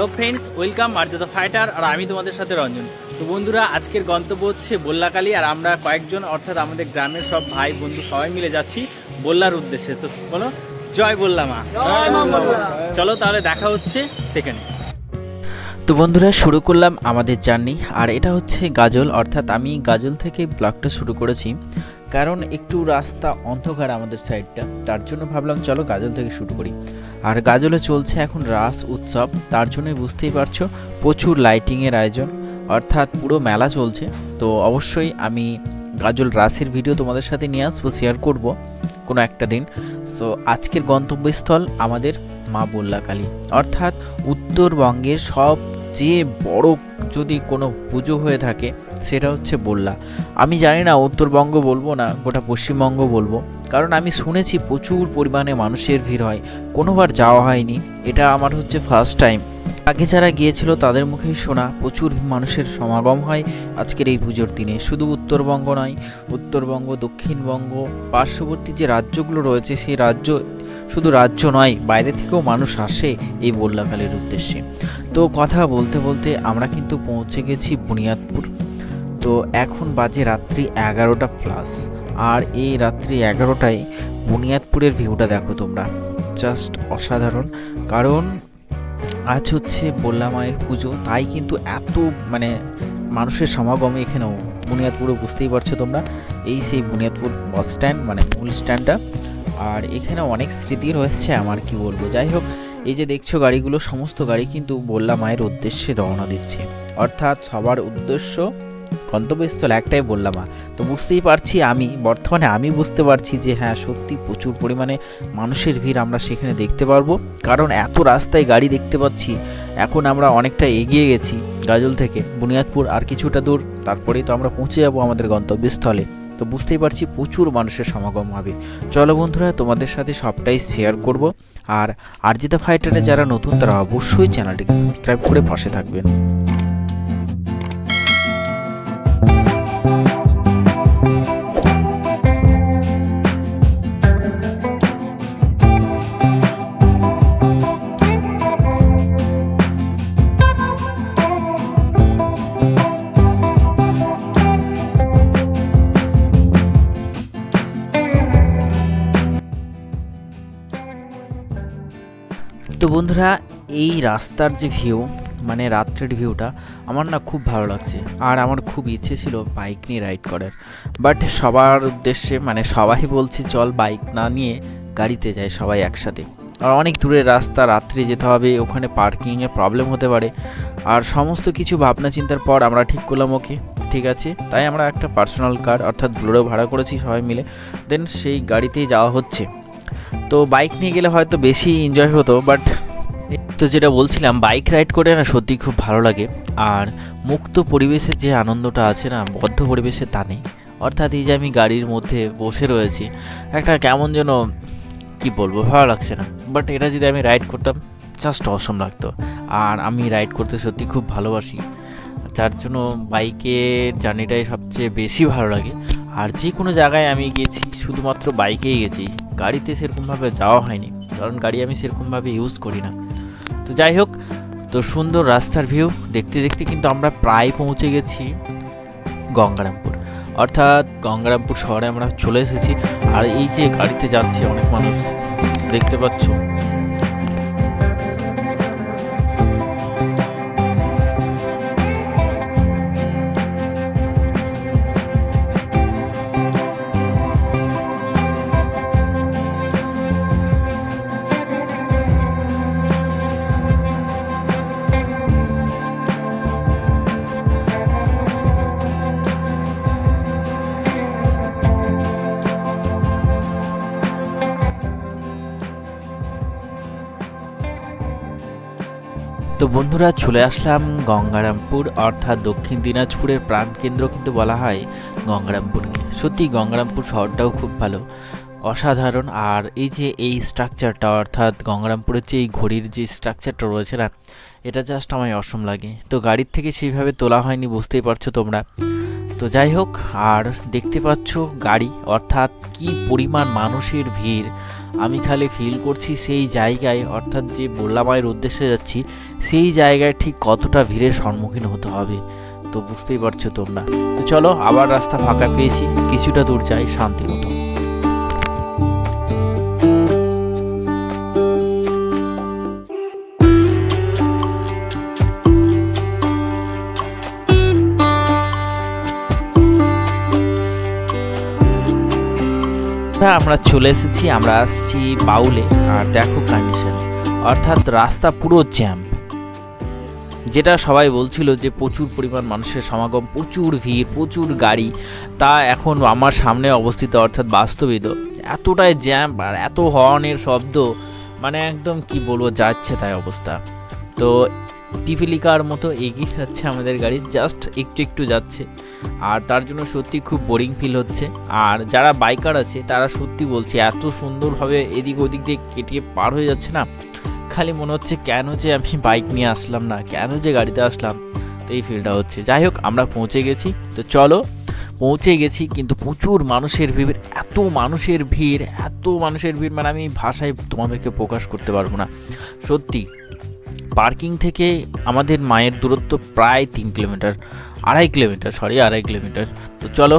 Hello friends welcome Marjada fighter আর আমি তোমাদের সাথে রঞ্জন। তো বন্ধুরা আজকের গন্তব্য হচ্ছে বল্লাকালী আর আমরা কয়েকজন অর্থাৎ আমাদের গ্রামের সব ভাই বন্ধু সবাই মিলে যাচ্ছি বল্লার উদ্দেশ্যে। তো বলো জয় বল্লা মা। চলো তাহলে দেখা হচ্ছে সেখানে। তো বন্ধুরা শুরু করলাম আমাদের জার্নি। আর এটা হচ্ছে গাজল অর্থাৎ আমি গাজল থেকে ব্লগটা শুরু করেছি। কারণ একটু রাস্তা অন্ধকার আমাদের সাইডটা তার জন্য ভাবলাম চলো গাজল থেকে শুরু করি। আর গাজলে চলছে এখন রাস উৎসব, তার জন্যই বুঝতেই পারছ, প্রচুর লাইটিংয়ের আয়োজন, অর্থাৎ পুরো মেলা চলছে। তো অবশ্যই আমি গাজল রাসের ভিডিও তোমাদের সাথে নিয়ে আসব শেয়ার করব কোনো একটা দিন। তো আজকের গন্তব্যস্থল আমাদের মা বল্লাকালী। অর্থাৎ উত্তরবঙ্গের সবচেয়ে বড় যদি কোনো পুজো হয়ে থাকে, সেটা হচ্ছে বল্লা। আমি জানি না উত্তরবঙ্গ বলব না, গোটা পশ্চিমবঙ্গ বলব। কারণ আমি শুনেছি প্রচুর পরিমাণে মানুষের ভিড় হয়। কোনোবার যাওয়া হয়নি। এটা আমার হচ্ছে ফার্স্ট টাইম আগে যারা গিয়েছিল তাদের মুখেই শোনা, প্রচুর মানুষের সমাগম হয় আজকের এই পুজোর দিনে। শুধু উত্তরবঙ্গ নয়, উত্তরবঙ্গ, দক্ষিণবঙ্গ, পার্শ্ববর্তী যে রাজ্যগুলো রয়েছে, সেই রাজ্য শুধু রাজ্য নয়, বাইরে থেকেও মানুষ আসে এই বল্লাকালীর উদ্দেশ্যে। তো কথা বলতে বলতে আমরা কিন্তু পৌঁছে গেছি বুনিয়াদপুর। তো এখন বাজে রাত্রি এগারোটা প্লাস আর এই রাত্রি এগারোটায় বুনিয়াদপুরের ভিউটা দেখো তোমরা। জাস্ট অসাধারণ। কারণ আজ হচ্ছে বল্লা মায়ের পুজো, তাই কিন্তু এত মানে মানুষের সমাগম এখানেও বুনিয়াদপুরে বুঝতেই পারছ তোমরা। এই সেই বুনিয়াদপুর বাস স্ট্যান্ড মানে মূল স্ট্যান্ডটা আর এখানে অনেক স্মৃতি রয়েছে আমার, কি বলব? যাই হোক, এই যে দেখছ গাড়িগুলো, সমস্ত গাড়ি কিন্তু বল্লা মায়ের উদ্দেশ্যে রওনা দিচ্ছে। অর্থাৎ সবার উদ্দেশ্য গন্তব্যস্থল একটাই বললাম তো বুঝতেই পারছি আমি, বর্তমানে আমি বুঝতে পারছি যে হ্যাঁ সত্যি প্রচুর পরিমাণে মানুষের ভিড় আমরা সেখানে দেখতে পারব। কারণ এত রাস্তায় গাড়ি দেখতে পাচ্ছি, এখন আমরা অনেকটা এগিয়ে গেছি গাজল থেকে। বুনিয়াদপুর আর কিছুটা দূর তারপরেই তো আমরা পৌঁছে যাব আমাদের গন্তব্যস্থলে। তো বুঝতেই পারছি প্রচুর মানুষের সমাগম হবে। চলো বন্ধুরা, তোমাদের সাথে সবটাই শেয়ার করব। আর আরজিতা ফাইটারে যারা নতুন, তারা অবশ্যই চ্যানেলটিকে সাবস্ক্রাইব করে পাশে থাকবেন। এই রাস্তার যে ভিউ মানে রাত্রের ভিউটা আমার না খুব ভালো লাগছে। আর আমার খুব ইচ্ছে ছিল বাইক নিয়ে রাইড করার। বাট সবার উদ্দেশ্যে মানে সবাই বলছে, চল বাইক না নিয়ে গাড়িতে যাই সবাই একসাথে। আর অনেক দূরের রাস্তা, রাত্রে যেতে হবে, ওখানে পার্কিংয়ে প্রবলেম হতে পারে। আর সমস্ত কিছু ভাবনা চিন্তার পর আমরা ঠিক করলাম, ওকে, ঠিক আছে। তাই আমরা একটা পার্সোনাল কার অর্থাৎ ব্লোরো ভাড়া করেছি সবাই মিলে। দেন সেই গাড়িতেই যাওয়া হচ্ছে। তো বাইক নিয়ে গেলে হয়তো বেশি এনজয় হতো বাট তো যেটা বলছিলাম বাইক রাইড করে না সত্যি খুব ভালো লাগে। আর মুক্ত পরিবেশের যে আনন্দটা আছে না, বদ্ধ পরিবেশে তা নেই। অর্থাৎ এই যে আমি গাড়ির মধ্যে বসে রয়েছি, একটা কেমন যেন, কি বলব, ভালো লাগছে না। বাট এটা যদি আমি রাইড করতাম জাস্ট অসম লাগতো। আর আমি রাইড করতে সত্যি খুব ভালোবাসি। যার জন্য বাইকের জার্নিটাই সবচেয়ে বেশি ভালো লাগে। আর যে কোনো জায়গায় আমি গেছি, শুধুমাত্র বাইকেই গেছি, গাড়িতে সেরকমভাবে যাওয়া হয়নি। কারণ গাড়ি আমি সেরকমভাবে ইউজ করি না। তো যাই হোক, তো সুন্দর রাস্তার ভিউ দেখতে দেখতে কিন্তু আমরা প্রায় পৌঁছে গেছি গঙ্গারামপুর। অর্থাৎ গঙ্গারামপুর শহরে আমরা চলে এসেছি। আর এই যে গাড়িতে যাচ্ছে অনেক মানুষ, দেখতে পাচ্ছ? তো বন্ধুরা চলে আসলাম গঙ্গারামপুর, অর্থাৎ দক্ষিণ দিনাজপুরের প্রাণকেন্দ্র কিন্তু বলা হয় গঙ্গারামপুরকে। সত্যি গঙ্গারামপুর শহরটাও খুব ভালো, অসাধারণ। আর এই যে এই স্ট্রাকচারটা অর্থাৎ গঙ্গারামপুরের যে এই ঘড়ির যে স্ট্রাকচারটা রয়েছে না, এটা জাস্ট আমায় অসম লাগে। তো গাড়ির থেকে সেইভাবে তোলা হয়নি, বুঝতেই পারছ তোমরা। তো যাই হোক, আর দেখতে পাচ্ছ গাড়ি, অর্থাৎ কি পরিমাণ মানুষের ভিড়। আমি খালি ফিল করছি সেই জায়গায়, অর্থাৎ যে বললামায়ের উদ্দেশ্যে যাচ্ছি, সেই জায়গায় ঠিক কতটা ভিড়ের সম্মুখীন হতে হবে, তো বুঝতেই পারছ তোমরা। তো চলো, আবার রাস্তা ফাঁকা পেয়েছি, কিছুটা দূর যাই শান্তি মতো হ্যাঁ আমরা চলে এসেছি, আমরা আসছি বাউলে। আর দেখো কন্ডিশন অর্থাৎ রাস্তা পুরো জ্যাম যেটা সবাই বলছিল যে প্রচুর পরিমাণ মানুষের সমাগম, প্রচুর ভিড়, প্রচুর গাড়ি। তা এখন আমার সামনে অবস্থিত, অর্থাৎ বাস্তবিত। এতটাই জ্যাম আর এত হর্নের শব্দ মানে একদম কি বলব, যাচ্ছে তাই অবস্থা। তো পিপিলিকার মতো এগিয়ে যাচ্ছে আমাদের গাড়ি জাস্ট একটু একটু যাচ্ছে। আর তার জন্য সত্যি খুব বোরিং ফিল হচ্ছে। আর যারা বাইকার আছে, তারা সত্যি বলছে, এত সুন্দরভাবে এদিক ওদিক দিয়ে কেটিয়ে পার হয়ে যাচ্ছে না। খালি মনে হচ্ছে কেন যে আমি বাইক নিয়ে আসলাম না, কেন যে গাড়িতে আসলাম। তো এই ফিলটা হচ্ছে। যাই হোক, আমরা পৌঁছে গেছি। তো চলো, পৌঁছে গেছি, কিন্তু প্রচুর মানুষের ভিড়, এত মানুষের ভিড়, এত মানুষের ভিড় মানে আমি ভাষায় তোমাদেরকে প্রকাশ করতে পারব না। সত্যি পার্কিং থেকে আমাদের মায়ের দূরত্ব প্রায় তিন কিলোমিটার, আড়াই কিলোমিটার সরি আড়াই কিলোমিটার। তো চলো,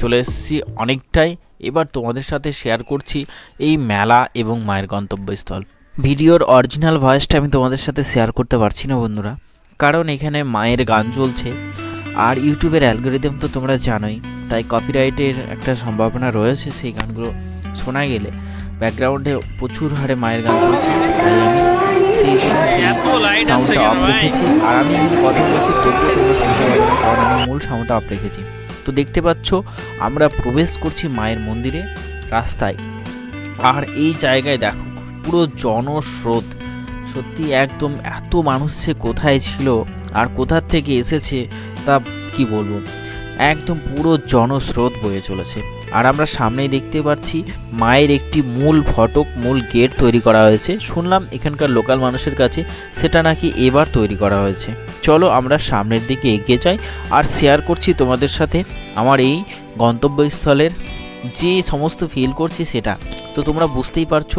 চলে এসেছি অনেকটাই। এবার তোমাদের সাথে শেয়ার করছি এই মেলা এবং মায়ের গন্তব্যস্থল। ভিডিওর অরিজিনাল ভয়েসটা আমি তোমাদের সাথে শেয়ার করতে পারছি না, বন্ধুরা। কারণ এখানে মায়ের গান চলছে। আর ইউটিউবের অ্যালগোরিদম তো তোমরা জানোই, তাই কপিরাইটের একটা সম্ভাবনা রয়েছে সেই গানগুলো শোনা গেলে। ব্যাকগ্রাউন্ডে প্রচুর হারে মায়ের গান চলছে, তাই আমি আছে সাউন্ডটা অফ রেখেছি আর আমি কথা বলছি তবুও তোমরা শুনতে পারবে না কারণ আমি মূল সাউন্ডটা অফ রেখেছি তো দেখতে পাচ্ছ আমরা প্রবেশ করছি মায়ের মন্দিরে রাস্তায়। আর এই জায়গায় দেখো পুরো জনস্রোত। সত্যি একদম এত মানুষ সে কোথায় ছিল আর কোথার থেকে এসেছে তা কি বলব? একদম পুরো জনস্রোত বয়ে চলেছে। আর আমরা সামনেই দেখতে পাচ্ছি মায়ের একটি মূল ফটক, মূল গেট তৈরি করা হয়েছে। শুনলাম এখানকার লোকাল মানুষের কাছে সেটা নাকি এবার তৈরি করা হয়েছে। চলো আমরা সামনের দিকে এগিয়ে যাই আর শেয়ার করছি তোমাদের সাথে আমার এই গন্তব্যস্থলের যে সমস্ত ফিল করছি সেটা। তো তোমরা বুঝতেই পারছ,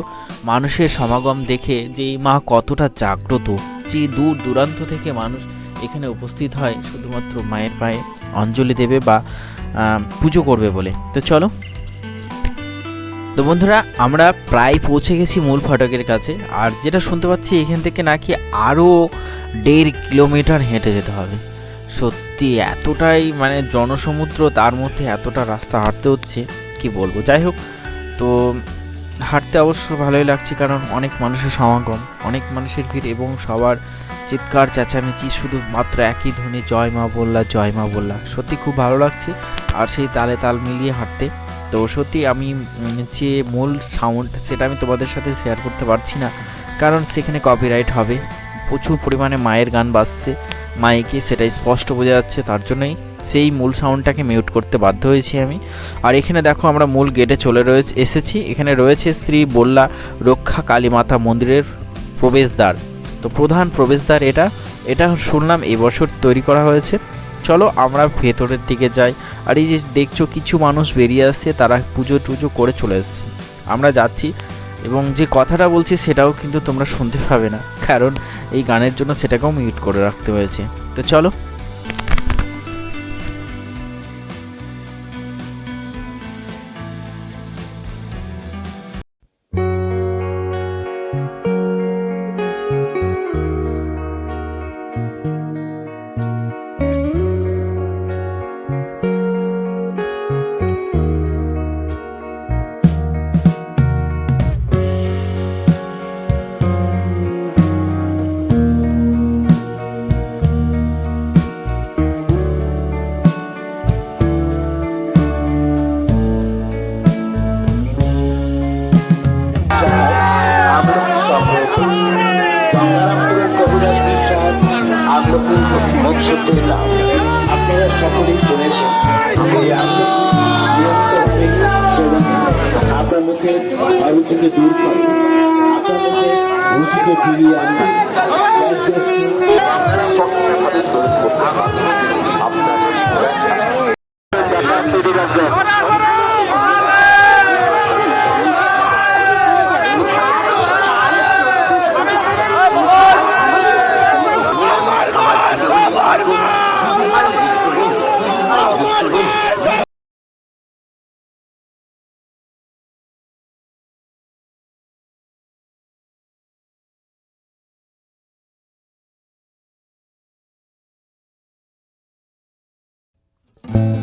মানুষের সমাগম দেখে যে এই মা কতটা জাগ্রত, যে দূর দূরান্ত থেকে মানুষ এখানে উপস্থিত হয়, শুধুমাত্র মায়ের পায়ে অঞ্জলি দেবে বা পুজো করবে বলে। তো চলো। তো বন্ধুরা, আমরা প্রায় পৌঁছে গেছি মূল ফটকের কাছে। আর যেটা শুনতে পাচ্ছি, এখান থেকে নাকি আরও দেড় কিলোমিটার হেঁটে যেতে হবে। সত্যি, এতটাই মানে জনসমুদ্র, তার মধ্যে এতটা রাস্তা হাঁটতে হচ্ছে, কি বলব? যাই হোক, তো হাঁটতে অবশ্য ভালোই লাগছে, কারণ অনেক মানুষের সমাগম, অনেক মানুষের ভিড় এবং সবার চিৎকার, চেঁচামেচি শুধুমাত্র একই ধ্বনি, জয় মা বললা, জয় মা বললা। সত্যি খুব ভালো লাগছে। আর সেই তালে তাল মিলিয়ে হাঁটতে। তো সত্যি আমি যে মূল সাউন্ড সেটা আমি তোমাদের সাথে শেয়ার করতে পারছি না। কারণ সেখানে কপিরাইট হবে। প্রচুর পরিমাণে মায়ের গান বাজছে। মাইকে সেটা স্পষ্ট বোঝা যাচ্ছে, তার জন্যই সেই মূল সাউন্ডটাকে মিউট করতে বাধ্য হয়েছি আমি। আর এখানে দেখো আমরা মূল গেটে চলে রয়েছে এসেছি। এখানে রয়েছে শ্রী বল্লা রক্ষা কালী মাতা মন্দিরের প্রবেশদ্বার। তো প্রধান প্রবেশদ্বার এটা। এটা শুনলাম এবছর তৈরি করা হয়েছে। চলো আমরা ভেতরের দিকে যাই। আর এই যে দেখছ কিছু মানুষ বেরিয়ে আসছে, তারা পুজো টুজো করে চলে এসছে। আমরা যাচ্ছি এবং যে কথাটা বলছি সেটাও কিন্তু তোমরা শুনতে পাবে না। কারণ এই গানের জন্য সেটাকেও মিউট করে রাখতে হয়েছে। তো চলো মৎস্যদের নাম আপনারা সকলেই শুনেছেন আপনার মুখে অরুচিকে দূর করে আপনার রুচিকে ফিরিয়ে আনবে গঙ্গারাম বন্ধুরা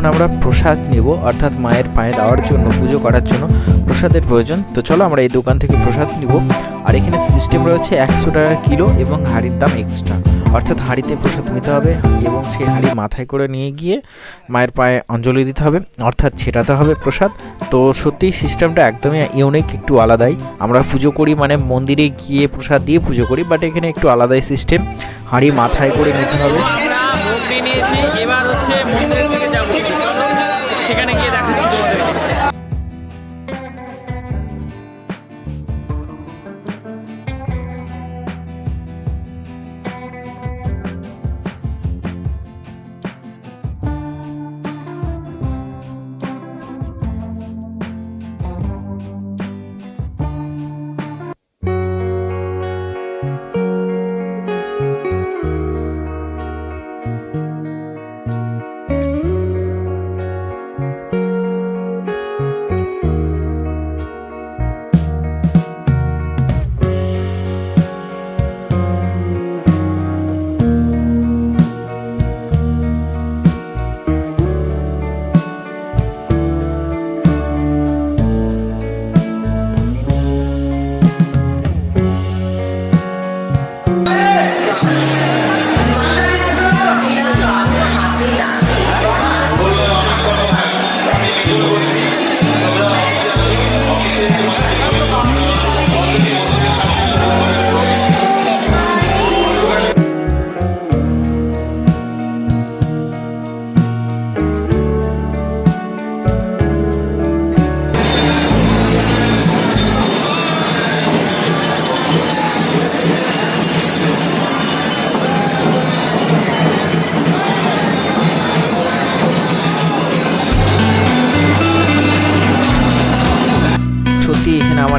এখন আমরা প্রসাদ নেব, অর্থাৎ মায়ের পায়ে দেওয়ার জন্য, পুজো করার জন্য প্রসাদের প্রয়োজন। তো চলো আমরা এই দোকান থেকে প্রসাদ নিব। আর এখানে সিস্টেম রয়েছে একশো টাকা কিলো এবং হাঁড়ির দাম এক্সট্রা অর্থাৎ হাঁড়িতে প্রসাদ নিতে হবে এবং সেই হাঁড়ি মাথায় করে নিয়ে গিয়ে মায়ের পায়ে অঞ্জলি দিতে হবে, অর্থাৎ ছেটাতে হবে প্রসাদ। তো সত্যি সিস্টেমটা একদমই ইউনিক একটু আলাদাই। আমরা পুজো করি মানে মন্দিরে গিয়ে প্রসাদ দিয়ে পুজো করি বাট এখানে একটু আলাদাই সিস্টেম হাঁড়ি মাথায় করে নিতে হবে। নিয়ে নিয়েছি। এবার হচ্ছে মন্দিরের দিকে যাব। সেখানে গিয়ে দেখাচ্ছি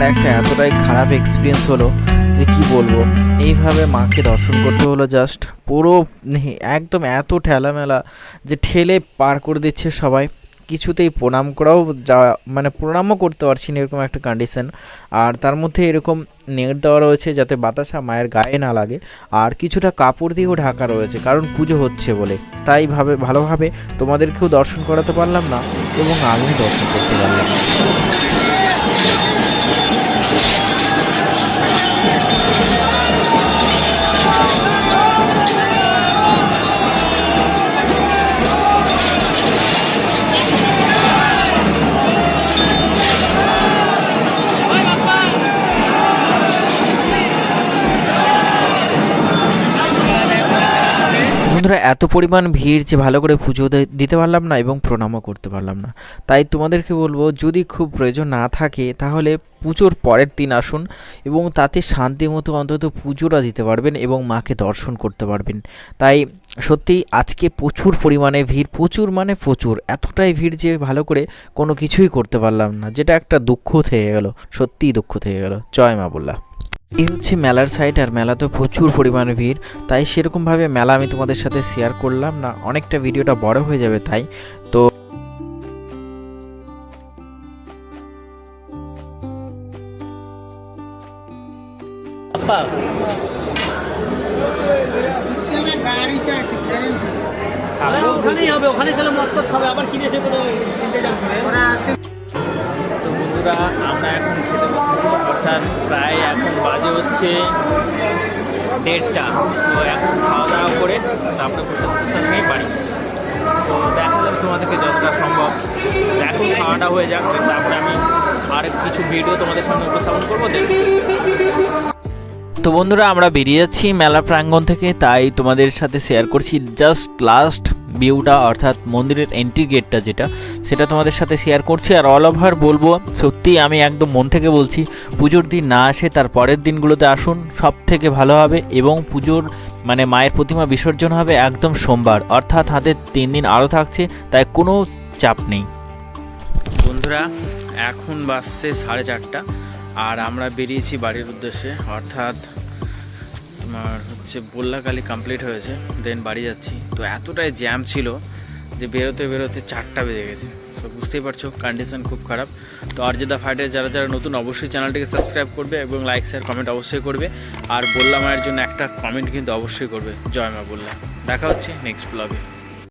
আমার একটা এতটাই খারাপ এক্সপিরিয়েন্স হলো যে কি বলব? এইভাবে মাকে দর্শন করতে হলো জাস্ট পুরো একদম এত ঠেলামেলা যে ঠেলে পার করে দিচ্ছে সবাই। কিছুতেই প্রণাম করাও যা মানে প্রণামও করতে পারছি না এরকম একটা কন্ডিশন আর তার মধ্যে এরকম নেট দেওয়া রয়েছে যাতে বাতাসা মায়ের গায়ে না লাগে। আর কিছুটা কাপড় দিয়েও ঢাকা রয়েছে, কারণ পুজো হচ্ছে বলে। তাই ভাবে, ভালোভাবে তোমাদেরকেও দর্শন করাতে পারলাম না এবং আমিও দর্শন করতে পারলাম না। বন্ধুরা, এত পরিমাণ ভিড় যে ভালো করে পুজো দিতে পারলাম না এবং প্রণামও করতে পারলাম না। তাই তোমাদেরকে বলব, যদি খুব প্রয়োজন না থাকে, তাহলে পুজোর পরের দিন আসুন এবং তাতে শান্তি মতো অন্তত পুজোটা দিতে পারবেন এবং মাকে দর্শন করতে পারবেন। তাই সত্যি আজকে প্রচুর পরিমাণে ভিড়, প্রচুর মানে প্রচুর, এতটাই ভিড় যে ভালো করে কোনো কিছুই করতে পারলাম না, যেটা একটা দুঃখ থেকে গেল, সত্যিই দুঃখ থেকে গেল। জয় মা বললা এই হচ্ছে মেলার সাইড আর মেলাতে প্রচুর পরিমাণে ভিড়। তাই সেরকমভাবে মেলা আমি তোমাদের সাথে শেয়ার করলাম না, অনেকটা ভিডিওটা বড় হয়ে যাবে তাই। তো ওখানে খাবে, আবার কোথাও করে বন্ধুরা, আমরা এখন খেতে বসেছি, অর্থাৎ প্রায় এখন বাজে হচ্ছে দেড়টা। তো এখন খাওয়া দাওয়া করে তারপরে প্রসাদ প্রসাদ নিয়ে বাড়ি। তো দেখা যাবে তোমাদেরকে যতটা সম্ভব। এখন খাওয়াটা হয়ে যাক তারপরে আমি আর কিছু ভিডিও তোমাদের সামনে উপস্থাপন করব তো বন্ধুরা, আমরা বেরিয়ে যাচ্ছি মেলা প্রাঙ্গণ থেকে, তাই তোমাদের সাথে শেয়ার করছি জাস্ট লাস্ট ভিউটা অর্থাৎ মন্দিরের এন্ট্রি গেটটা যেটা, সেটা তোমাদের সাথে শেয়ার করছি। আর অল ওভার বলব সত্যি আমি একদম মন থেকে বলছি, পুজোর দিন না আসে তার পরের দিনগুলোতে আসুন সব থেকে ভালো হবে এবং পুজোর মানে মায়ের প্রতিমা বিসর্জন হবে একদম সোমবার। অর্থাৎ হাতে তিন দিন আরও থাকছে, তাই কোনো চাপ নেই। বন্ধুরা, এখন বাসছে সাড়ে চারটা, আর আমরা বেরিয়েছি বাড়ির উদ্দেশ্যে। অর্থাৎ তোমার হচ্ছে বল্লাকালি কমপ্লিট হয়েছে দেন বাড়ি যাচ্ছি। তো এতটাই জ্যাম ছিল যে বেরোতে বেরোতে চারটা বেজে গেছে। তো বুঝতেই পারছ কন্ডিশন খুব খারাপ। তো অর্জিতা ফাইটের যারা যারা নতুন, অবশ্যই চ্যানেলটিকে সাবস্ক্রাইব করবে এবং লাইক শেয়ার কমেন্ট অবশ্যই করবে। আর বললাম মায়ের জন্য একটা কমেন্ট কিন্তু অবশ্যই করবে। জয় মা বললাম দেখা হচ্ছে নেক্সট ব্লগে